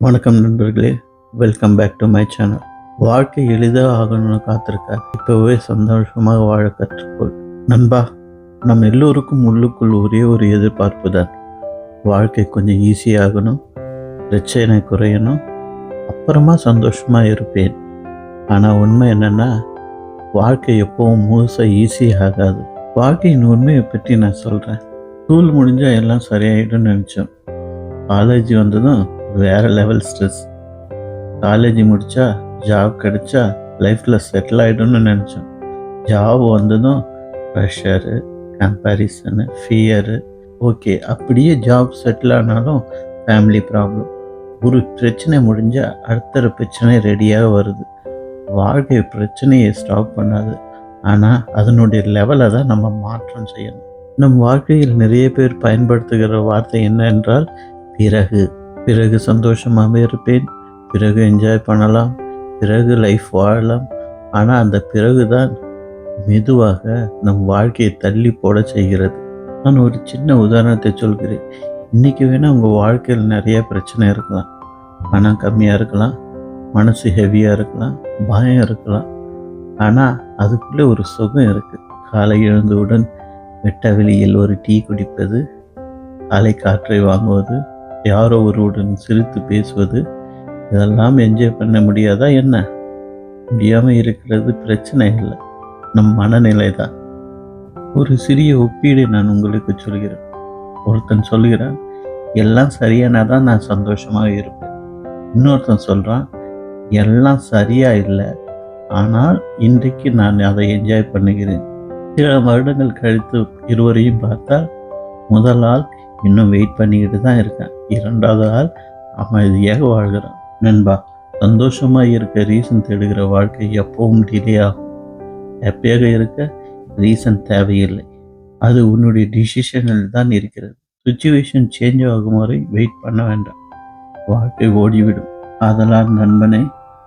வணக்கம் நண்பர்களே welcome back to my channel வாழ்க்கை எளிதாக ஆகணும்னு காத்திருக்கார் இப்போவே சந்தோஷமாக வாழ கற்றுக்கொள். நண்பா நம் எல்லோருக்கும் உள்ளுக்குள் ஒரே ஒரு எதிர்பார்ப்பு தான். வாழ்க்கை கொஞ்சம் ஈஸியாகணும் பிரச்சனை குறையணும் அப்புறமா சந்தோஷமாக இருப்பேன். ஆனால் உண்மை என்னென்னா வாழ்க்கை எப்பவும் முழுசாக ஈஸி ஆகாது. வாழ்க்கையின் உண்மையை பற்றி நான் சொல்கிறேன் ஸ்கூல் முடிஞ்சால் எல்லாம் சரியாயிடும்னு நினச்சோம். காலேஜ் வந்ததும் வேறு லெவல் ஸ்ட்ரெஸ் காலேஜ் முடித்தா ஜாப் கிடைச்சா லைஃப்பில் செட்டில் ஆகிடும்னு நினச்சோம். ஜாப் வந்ததும் ப்ரெஷரு கம்பேரிசனு ஃபியரு ஓகே அப்படியே ஜாப் செட்டில் ஆனாலும் ஃபேமிலி ப்ராப்ளம் ஒரு பிரச்சனை முடிஞ்சால் அடுத்த பிரச்சனை ரெடியாக வருது. வாழ்க்கை பிரச்சனையை ஸ்டாப் பண்ணாது. ஆனால் அதனுடைய லெவலை தான் நம்ம மாற்றம் செய்யணும். நம் வாழ்க்கையில் நிறைய பேர் பயன்படுத்துகிற வார்த்தை என்ன என்றால் பிறகு. பிறகு சந்தோஷமாக இருப்பேன். பிறகு என்ஜாய் பண்ணலாம். பிறகு லைஃப் வாழலாம். ஆனால் அந்த பிறகு தான் மெதுவாக நம் வாழ்க்கையை தள்ளி போட செய்கிறது. நான் ஒரு சின்ன உதாரணத்தை சொல்கிறேன். இன்றைக்கி வேணால் உங்கள் வாழ்க்கையில் நிறைய பிரச்சனை இருக்கலாம். பணம் கம்மியாக இருக்கலாம். மனசு ஹெவியாக இருக்கலாம். பயம் இருக்கலாம். ஆனால் அதுக்குள்ளே ஒரு சுகம் இருக்குது காலை எழுந்தவுடன் வெட்ட வெளியில் ஒரு டீ குடிப்பது காலை காற்றை வாங்குவது யாரோ ஒருவருடன் சிரித்து பேசுவது இதெல்லாம் என்ஜாய் பண்ண முடியாதா என்ன? முடியாமல் இருக்கிறது பிரச்சனை இல்லை. நம் மனநிலை தான் ஒரு சிறிய ஒப்பீடை நான் உங்களுக்கு சொல்கிறேன். ஒருத்தன் சொல்கிறான் எல்லாம் சரியானா தான் நான் சந்தோஷமாக இருப்பேன். இன்னொருத்தன் சொல்கிறான் எல்லாம் சரியா இல்லை. ஆனால் இன்றைக்கு நான் அதை என்ஜாய் பண்ணுகிறேன். சில வருடங்கள் கழித்து இருவரையும் பார்த்தால் முதல் ஆள் இன்னும் வெயிட் பண்ணிக்கிட்டு தான் இருக்கேன். இரண்டாவது ஆள் அமைதியாக வாழ்கிறான். நண்பா சந்தோஷமாக இருக்க ரீசன் தேடுகிற வாழ்க்கை எப்பவும் டிலே ஆகும். ஹாப்பியாக இருக்க ரீசன் தேவையில்லை. அது உன்னுடைய டிசிஷனில் தான் இருக்கிறது. சுச்சுவேஷன் சேஞ்ச் ஆகும் வரை வெயிட் பண்ண வேண்டாம். வாழ்க்கை ஓடிவிடும். அதனால் நண்பனே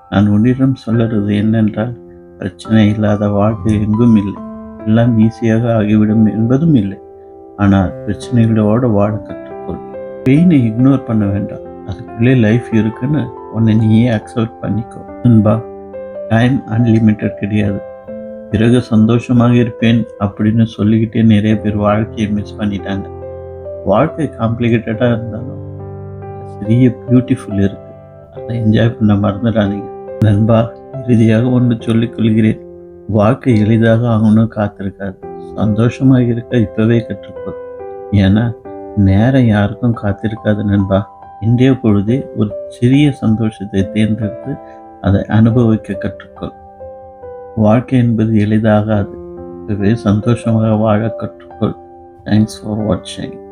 நான் உன்னிடம் சொல்லுறது என்னென்றால் பிரச்சனை இல்லாத வாழ்க்கை எங்கும் இல்லை. எல்லாம் ஈஸியாக ஆகிவிடும் என்பதும் இல்லை. ஆனால் பிரச்சனைகளோட வாழ கற்றுக்கொள். பெயினை இக்னோர் பண்ண வேண்டாம். அதுக்குள்ளே லைஃப் இருக்குன்னு உன்னை நீயே அக்செப்ட் பண்ணிக்கோ. நண்பா டைம் அன்லிமிட்டட் கிடையாது. பிறகு சந்தோஷமாக இருப்பேன் அப்படின்னு சொல்லிக்கிட்டே நிறைய பேர் வாழ்க்கையை மிஸ் பண்ணிட்டாங்க. வாழ்க்கை காம்ப்ளிகேட்டடாக இருந்தாலும் பெரிய பியூட்டிஃபுல் இருக்குது அதை என்ஜாய் பண்ண மறந்துடாதீங்க. நண்பா இறுதியாக ஒன்று சொல்லிக் கொள்கிறேன். வாழ்க்கை எளிதாக ஆகணும்னு காத்திருக்காது சந்தோஷமாக இருக்க இப்போவே கற்றுக்கொள் ஏன்னா நேரம் யாருக்கும் காத்திருக்காது நண்பா. இன்றைய பொழுதே ஒரு சிறிய சந்தோஷத்தை தேர்ந்தெடுத்து அதை அனுபவிக்க கற்றுக்கொள் வாழ்க்கை என்பது எளிதாகாது. இப்போவே சந்தோஷமாக வாழ கற்றுக்கொள் தேங்க்ஸ் ஃபார் வாட்சிங்